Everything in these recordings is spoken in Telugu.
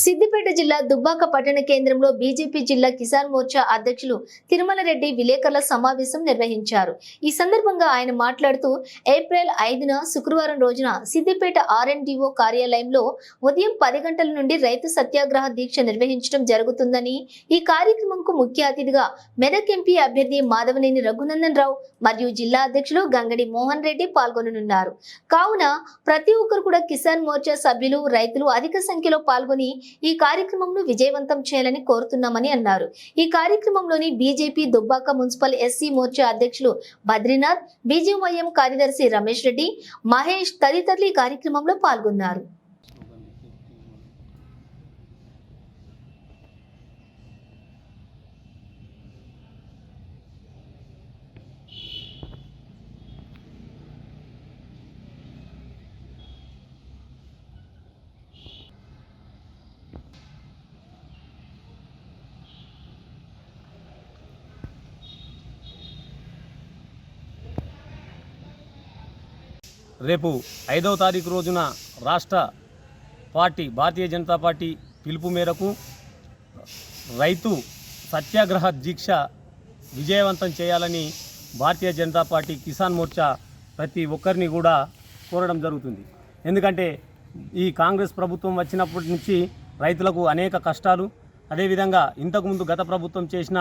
Siddip జిల్లా దుబ్బాక పట్టణ కేంద్రంలో బీజేపీ జిల్లా కిసాన్ మోర్చా అధ్యక్షులు తిరుమల రెడ్డి విలేకరుల సమావేశం నిర్వహించారు. ఈ సందర్భంగా ఆయన మాట్లాడుతూ ఏప్రిల్ ఐదున శుక్రవారం రోజున సిద్దిపేట ఆర్ఎన్డిఓ కార్యాలయంలో ఉదయం పది గంటల నుండి రైతు సత్యాగ్రహ దీక్ష నిర్వహించడం జరుగుతుందని ఈ కార్యక్రమంకు ముఖ్య అతిథిగా మెదక్ ఎంపీ అభ్యర్థి మాధవనేని రఘునందన్ రావు మరియు జిల్లా అధ్యక్షులు గంగడి మోహన్ రెడ్డి పాల్గొననున్నారు. కావున ప్రతి ఒక్కరు కూడా కిసాన్ మోర్చా సభ్యులు రైతులు అధిక సంఖ్యలో పాల్గొని ఈ కార్యక్రమంను విజయవంతం చేయాలని కోరుతున్నామని అన్నారు. ఈ కార్యక్రమంలోని BJP Dubbaka municipal SC Morcha అధ్యక్షులు బద్రీనాథ్ బీజేవైఎం కార్యదర్శి రమేష్ రెడ్డి మహేష్ తదితరులు ఈ కార్యక్రమంలో పాల్గొన్నారు. రేపు ఐదవ తారీఖు రోజున రాష్ట్ర పార్టీ భారతీయ జనతా పార్టీ పిలుపు మేరకు రైతు సత్యాగ్రహ దీక్ష విజయవంతం చేయాలని భారతీయ జనతా పార్టీ కిసాన్ మోర్చా ప్రతి ఒక్కరిని కూడా కోరడం జరుగుతుంది. ఎందుకంటే ఈ కాంగ్రెస్ ప్రభుత్వం వచ్చినప్పటి నుంచి రైతులకు అనేక కష్టాలు అదేవిధంగా ఇంతకుముందు గత ప్రభుత్వం చేసిన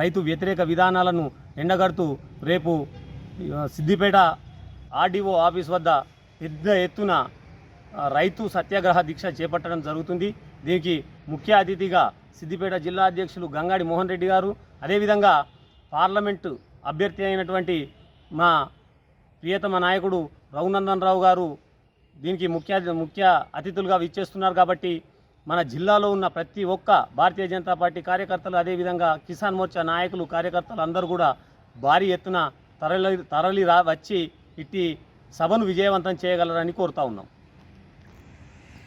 రైతు వ్యతిరేక విధానాలను ఎండగడుతూ రేపు సిద్దిపేట ఆర్డీఓ ఆఫీస్ వద్ద పెద్ద ఎత్తున రైతు సత్యాగ్రహ దీక్ష చేపట్టడం జరుగుతుంది. దీనికి ముఖ్య అతిథిగా సిద్దిపేట జిల్లా అధ్యక్షులు గంగాడి మోహన్ రెడ్డి గారు అదేవిధంగా పార్లమెంటు అభ్యర్థి అయినటువంటి మా ప్రియతమ నాయకుడు రఘునందన్ రావు గారు దీనికి ముఖ్య ముఖ్య అతిథులుగా విచ్చేస్తున్నారు కాబట్టి మన జిల్లాలో ఉన్న ప్రతి ఒక్క భారతీయ జనతా పార్టీ కార్యకర్తలు అదేవిధంగా కిసాన్ మోర్చా నాయకులు కార్యకర్తలు అందరూ కూడా భారీ ఎత్తున తరలి తరలి రా వచ్చి ఇట్టి సభను విజయవంతం చేయగలరని కోరుతా ఉన్నాం.